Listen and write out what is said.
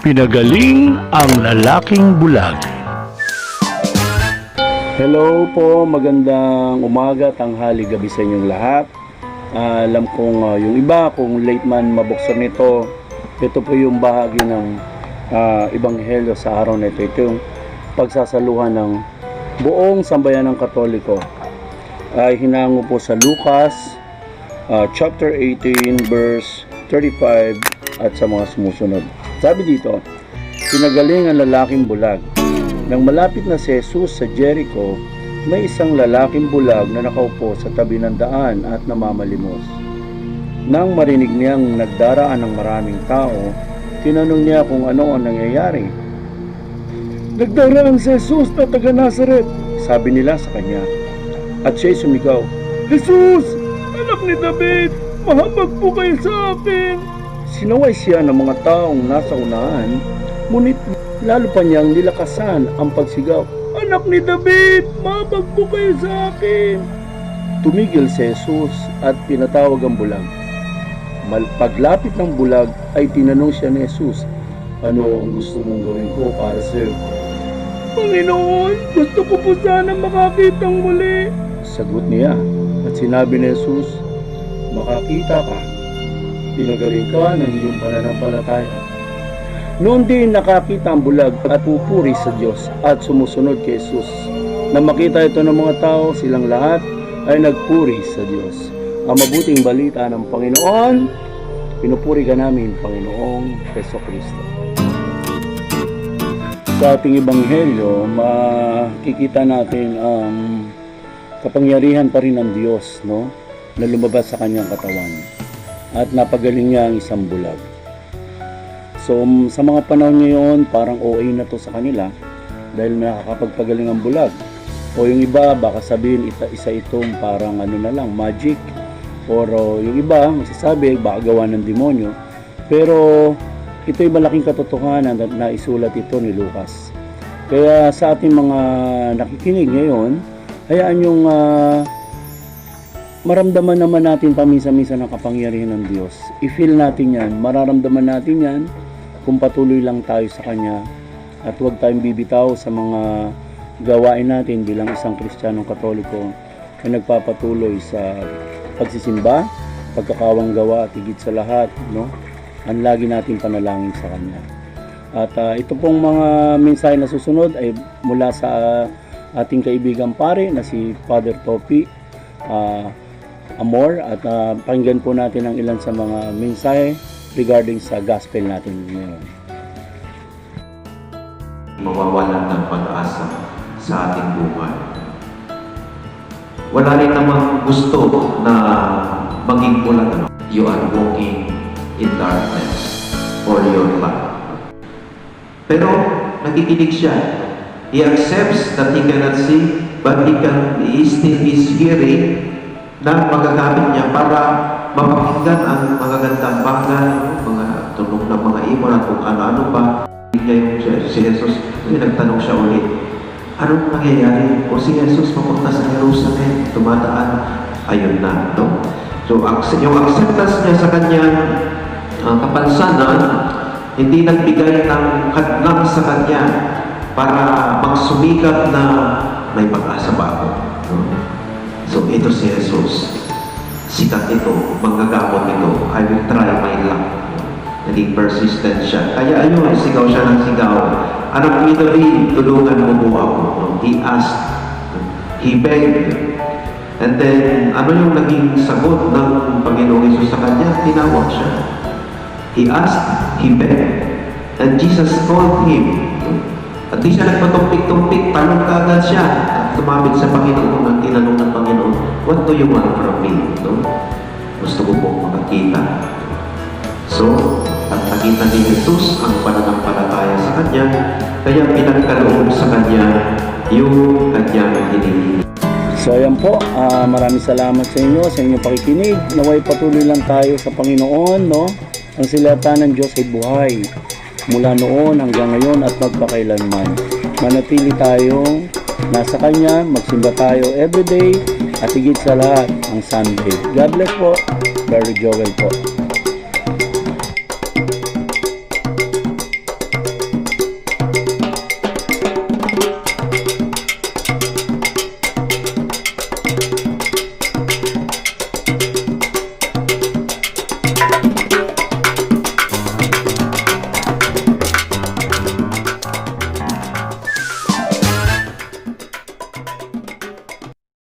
Pinagaling ang lalaking bulag. Hello po, magandang umaga, tanghali, gabi sa inyong lahat. Ah, alam kong ah, yung iba, kung late man mabuksan nito, ito po yung bahagi ng ah, Ebanghelyo sa araw na ito. Ito yung pagsasaluhan ng buong sambayan ng Katoliko. Ay hinango po sa Lucas ah, chapter 18 verse 35 at sa mga sumusunod. Sabi dito, pinagaling ang lalaking bulag. Nang malapit na si Jesus sa Jericho, may isang lalaking bulag na nakaupo sa tabi ng daan at namamalimos. Nang marinig niyang nagdaraan ng maraming tao, tinanong niya kung ano ang nangyayari. Nagdaraan si Jesus na taga Nazaret, sabi nila sa kanya. At siya'y sumigaw, Jesus! Anak ni David! Mahabag po kayo sa akin! Sinaway siya ng mga taong nasa unahan, ngunit lalo pa niyang nilakasan ang pagsigaw, Anak ni David! Mahabag po kayo sa akin! Tumigil si Jesus at pinatawag ang bulag. Mal- Paglapit ng bulag ay tinanong siya ni Jesus, Ano ang gusto mong gawin ko para sa iyo? Panginoon, gusto ko po sana makakitang muli. Sagot niya at sinabi ni Jesus, Makakita ka, pinagaling ka ng iyong pananampalataya. Noon din nakakita ang bulag at pupuri sa Diyos at sumusunod kay Jesus. Na makita ito ng mga tao, silang lahat ay nagpuri sa Diyos. Ang mabuting balita ng Panginoon, pinupuri ka namin, Panginoong Peso Kristo. Sa ating Ebanghelyo, makikita natin ang kapangyarihan pa rin ng Diyos, no? Na lumabas sa kanyang katawan. At napagaling niya ang isang bulag. So, sa mga panahon ngayon, parang OA na to sa kanila dahil nakakapagpagaling ang bulag. O yung iba, baka sabihin ita, isa itong parang ano na lang, magic. Or o, yung iba, masasabi, baka gawa ng demonyo. Pero ito'y malaking katotohanan na naisulat ito ni Lucas. Kaya sa ating mga nakikinig ngayon, hayaan yung ah, maramdaman naman natin paminsan-minsan ang kapangyarihan ng Diyos. I-feel natin yan, mararamdaman natin yan kung patuloy lang tayo sa Kanya at huwag tayong bibitaw sa mga gawain natin bilang isang Kristiyanong Katoliko na nagpapatuloy sa pagsisimba, pagkakawang gawa at higit sa lahat, no? Ang lagi nating panalangin sa Kanya. At ah, ito pong mga mensahe na susunod ay mula sa ating kaibigang pare na si Father Topi ah, Amor at ah, pakinggan po natin ang ilan sa mga mensahe regarding sa gospel natin ngayon. mawawalan ng pag-asa sa ating buhay. Wala rin namang gusto na maging. Ano? You are walking in darkness for your life. Pero nakikinig siya. He accepts that he cannot see, but he can he still is hearing na magagamit niya para mapakinggan ang magagandang bagay, mga tunog ng mga ibon at kung ano-ano pa. Niya yung si, Jesus, kasi nagtanong siya ulit, anong nangyayari? O si Jesus papunta sa Jerusalem, tumataan, ayun na, no? So, yung acceptance niya sa kanyang uh, kapansanan, hindi nagbigay ng hadlang sa kanya para magsumikap na may pag-asa ba ako. No? So, ito si Jesus. Ito, manggagamot ito. I will try my luck. Naging persistent siya. Kaya ayun, sigaw siya ng sigaw. Anak ni David, tulungan mo po ako. He asked, he begged. And then, ano yung naging sagot ng Panginoong Yesus sa kanya? Tinawag siya. He asked, he begged. And Jesus called him. At di siya nagpatumpik-tumpik, talong kagad siya. At tumapit sa Panginoon at tinanong ng Panginoon, What do you want from? Gusto ko pong makakita. So, at nakita ni Jesus ang pananampalataya sa kanya, kaya pinagkaloob sa kanya yung kanyang hinihingi. So ayan po, ah, maraming salamat sa inyo, sa inyong pakikinig. Naway patuloy lang tayo sa Panginoon, no? Ang silata ng Diyos ay buhay. Mula noon hanggang ngayon at magpakailanman. Manatili tayong nasa Kanya, magsimba tayo everyday at higit sa lahat ang Sunday. God bless po. Barry Joel po.